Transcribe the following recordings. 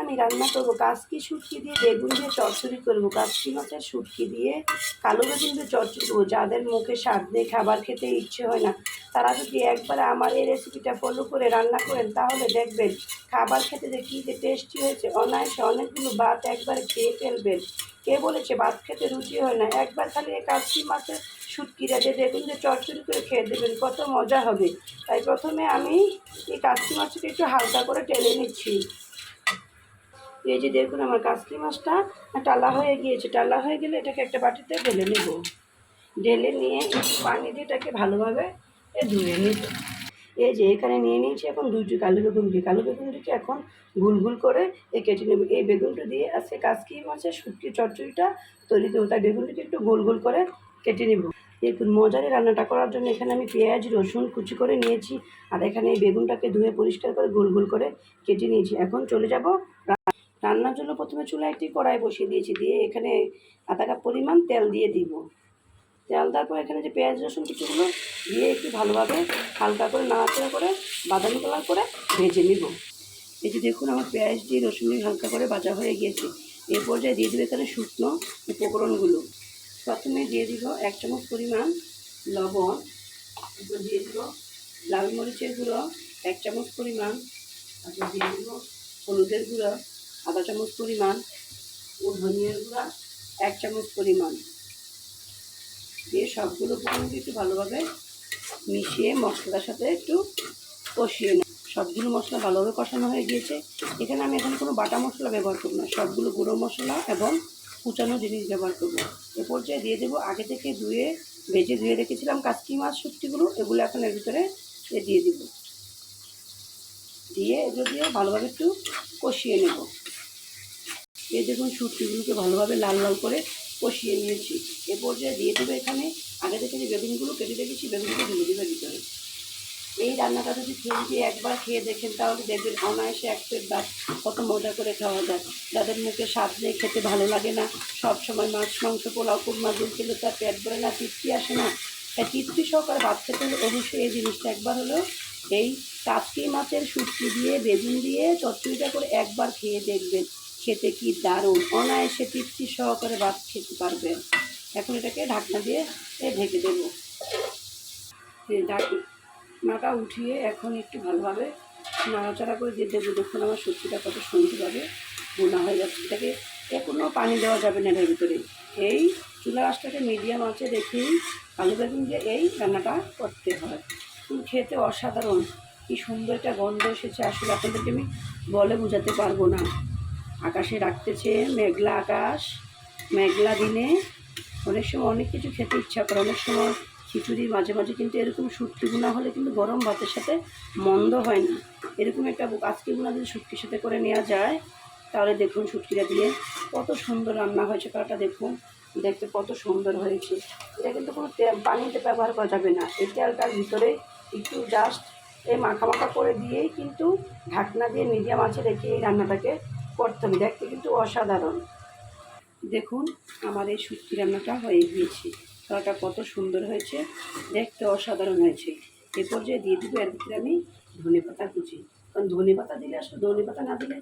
আমি রান্না করব। কাজকি শুটকি দিয়ে বেগুন দিয়ে চচ্চড়ি করব? কাজকি মাছের শুটকি দিয়ে কালো বেগুন দিয়ে চচ্চড়ি করব। যাদের মুখে স্বাদ নেই, খাবার খেতে ইচ্ছে হয় না, তারা যদি একবার আমার এই রেসিপিটা ফলো করে রান্না করেন, তাহলে দেখবেন খাবার খেতে যে কী যে টেস্টি হয়েছে, অনায়াসে অনেকগুলো ভাত একবার খেয়ে ফেলবেন। কে বলেছে ভাত খেতে রুচি হয় না? একবার খালি এই কাজকি মাছের শুটকিটা দিয়ে বেগুন দিয়ে চচ্চড়ি করে খেয়ে দেবেন, কত মজা হবে। তাই প্রথমে আমি এই কাজকি মাছটাকে একটু হালকা করে টেলে নিচ্ছি। এই যে দেখুন আমার কাজকি মাছটা টালা হয়ে গিয়েছে। টালা হয়ে গেলে এটাকে একটা বাটিতে ঢেলে নেব। ঢেলে নিয়ে পানি দিয়ে এটাকে ভালোভাবে এ ধুয়ে নেব। এই যে এখানে নিয়ে নিয়েছি এখন দুইটি কালো বেগুনটি কালো বেগুনটিকে এখন গুল গুল করে এ কেটে নেব। এই বেগুনটা দিয়ে আজকে কাজকি মাছের শুটকি চচ্চড়িটা তৈরি দেবো তাই বেগুনটিকে একটু গোল গোল করে কেটে নেব। দেখুন, মজারে রান্নাটা করার জন্য এখানে আমি পেঁয়াজ, রসুন কুচি করে নিয়েছি। আর এখানে এই বেগুনটাকে ধুয়ে পরিষ্কার করে গোল গোল করে কেটে নিয়েছি। এখন চলে যাব রান্নার জন্য প্রথমে চুলায় একটি কড়াই বসিয়ে দিয়েছি, দিয়ে এখানে আধা কাপ পরিমাণ তেল দিয়ে দিব। তেল দেওয়ার পর এখানে যে পেঁয়াজ, রসুন কিছুগুলো দিয়ে একটু ভালোভাবে হালকা করে নাড়াচাড়া করে বাদামি কালার করে ভেজে নিব। এই যে দেখুন আমার পেঁয়াজ দিয়ে রসুন দিয়ে হালকা করে ভাজা হয়ে গিয়েছে। এই পর্যায়ে দিয়ে দেবে এখানে শুকনো উপকরণগুলো। প্রথমে দিয়ে দিব এক চামচ পরিমাণ লবণ দিয়ে দিব লাল মরিচের গুঁড়ো, এক চামচ পরিমাণ, তারপর দিয়ে দিব হলুদের গুঁড়ো আধা চামচ পরিমাণ ও ধনিয়ার গুঁড়া, এক চামচ পরিমাণ। দিয়ে সবগুলো উপকরণকে একটু ভালোভাবে মিশিয়ে মশলার সাথে একটু কষিয়ে নেব। সবগুলো মশলা ভালোভাবে কষানো হয়ে গিয়েছে। এখানে আমি এখন কোনো বাটা মশলা ব্যবহার করব না। সবগুলো গুঁড়ো মশলা এবং কুচানো জিনিস ব্যবহার করব। এ পর্যায়ে দিয়ে দেবো আগে থেকে ধুয়ে, ভেজে ধুয়ে রেখেছিলাম কাচকি মাছ, শুটকিগুলো, এগুলো এখন এর ভিতরে দিয়ে দিব। দিয়ে এগুলো দিয়ে ভালোভাবে একটু কষিয়ে নেব। এই দেখুন শুটকিগুলোকে ভালোভাবে লাল লাল করে কষিয়ে নিয়েছি। এ পর্যায়ে দিয়ে দেবো এখানে আগে থেকে যে বেগুনগুলো কেটে রেখেছি, বেগুনগুলো ঢেলে দেবে ভিতরে। এই রান্নাটা যদি খেয়ে দিয়ে একবার খেয়ে দেখেন, তাহলে দেখবেন অনায়াসে এক প্লেট ভাত কত মজা করে খাওয়া যায়। যাদের মুখে স্বাদ নেই, খেতে ভালো লাগে না সব সময় মাছ, মাংস, পোলাও কুরমা দুল খেলে তার পেট ভরে না, তৃপ্তি আসে না। তাই তৃপ্তি সহকারে ভাত খেতে হলে অবশ্যই এই জিনিসটা একবার হলেও এই কাচকি মাছের শুটকি দিয়ে, বেগুন দিয়ে, চচ্চড়িটা করে একবার খেয়ে দেখবেন। খেতে কি দারুণ? অনায়াসে তৃপ্তি সহকারে ভাত খেতে পারবেন এখন এটাকে ঢাকনা দিয়ে ঢেকে দেবো। এই ঢাকি মাটা উঠিয়ে এখন একটু ভালোভাবে নাড়াচাড়া করে দিয়ে দেবো। দেখুন আমার সবজিটা কত সুন্দরভাবে বোনা হয়ে যাচ্ছে এটাকে কোনো পানি দেওয়া যাবে না এর ভিতরে। এই চুলা আঁচটাকে মিডিয়াম আছে রেখেই আলু বেগুন দিয়ে এই রান্নাটা করতে হয়। খেতে অসাধারণ। কি সুন্দর একটা গন্ধ এসেছে। আসলে আপনাদেরকে আমি বলে বোঝাতে পারব না। আকাশে রাখতেছে, মেঘলা আকাশ, মেঘলা দিনে। অনেক সময় অনেক কিছু খেতে ইচ্ছা করে, অনেক সময় খিচুড়ি মাঝে মাঝে কিন্তু এরকম শুটকি গুণা হলে কিন্তু গরম ভাতের সাথে মন্দ হয় না। এরকম একটা আজকে গুণা যদি শুটকির সাথে করে নেওয়া যায়, তাহলে দেখুন শুটকিটা দিয়ে কত সুন্দর রান্না হয়েছে কাটা দেখুন। দেখতে কত সুন্দর হয়েছে। এটা কিন্তু কোনো পানিতে ব্যবহার করা যাবে না। এই তেলটার ভিতরে একটু জাস্ট এই মাখা মাখা করে দিয়েই কিন্তু ঢাকনা দিয়ে মিডিয়াম আঁচে রেখে এই রান্নাটাকে করতে হবে। দেখতে কিন্তু অসাধারণ। দেখুন, আমার এই শুটকি রান্নাটা হয়ে গিয়েছে। কালারটা কত সুন্দর হয়েছে। দেখতে অসাধারণ হয়েছে। এ পর্যায়ে দিয়ে দিব এর ভিতরে আমি ধনে পাতা কুচি। কারণ ধনে পাতা দিলে আসলে ধনে পাতা না দিলে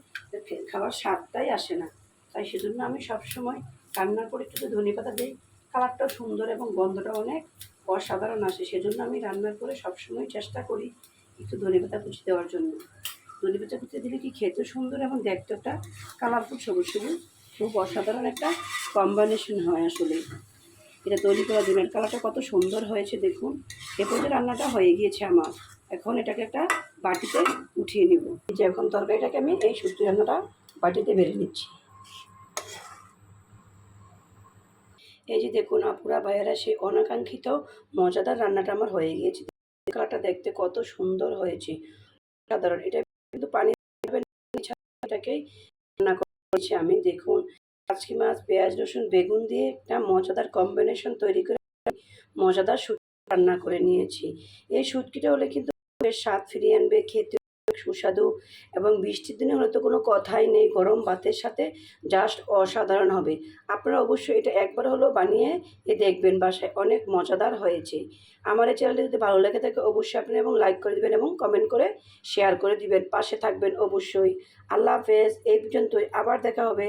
খাবার স্বাদটাই আসে না। তাই সেজন্য আমি সবসময় রান্নার পরে একটু ধনে পাতা দিই। কালারটাও সুন্দর এবং গন্ধটা অনেক অসাধারণ আসে। সেজন্য আমি রান্নার পরে সবসময় চেষ্টা করি একটু ধনে পাতা কুচি দেওয়ার জন্য। পাতা কুচি দিলে কি খেতে সুন্দর এবং দেখতে একটা কালারফুল সবুজ সবুজ খুব অসাধারণ একটা কম্বিনেশন হয় আসলে এটা তৈরি করা ডিমের কালারটা কত সুন্দর হয়েছে, দেখুন। এ পর্যন্ত রান্নাটা হয়ে গিয়েছে আমার, এখন এটাকে একটা বাটিতে উঠিয়ে নিব। যে এখন তরকারিটাকে আমি এই সবজি রান্নাটা বাটিতে বেড়ে নিচ্ছি। এই যে দেখুন আপুরা, ভাইয়েরা, সেই অনাকাঙ্ক্ষিত, মজাদার রান্নাটা আমার হয়ে গিয়েছে। কালারটা দেখতে কত সুন্দর হয়েছে। সাধারণ এটা কিন্তু পানি এটাকেই রান্না করেছি আমি। দেখুন, কাচকি মাছ, পেঁয়াজ, রসুন, বেগুন দিয়ে একটা মজাদার কম্বিনেশন তৈরি করে মজাদার শুটকি রান্না করে নিয়েছি। এই শুটকিটা হলে কিন্তু স্বাদ ফিরিয়ে আনবে খেতে সুস্বাদু এবং বৃষ্টির দিনে হলে তো কোনো কথাই নেই, গরম ভাতের সাথে জাস্ট অসাধারণ হবে। আপনারা অবশ্যই এটা একবার হলেও বানিয়ে এ দেখবেন, বাসায় অনেক মজাদার হয়েছে। আমার এই চ্যানেলটি যদি ভালো লেগে থাকে অবশ্যই আপনি এবং লাইক করে দিবেন এবং কমেন্ট করে শেয়ার করে দিবেন। পাশে থাকবেন অবশ্যই। আল্লাহ হাফেজ, এই পর্যন্তই। আবার দেখা হবে।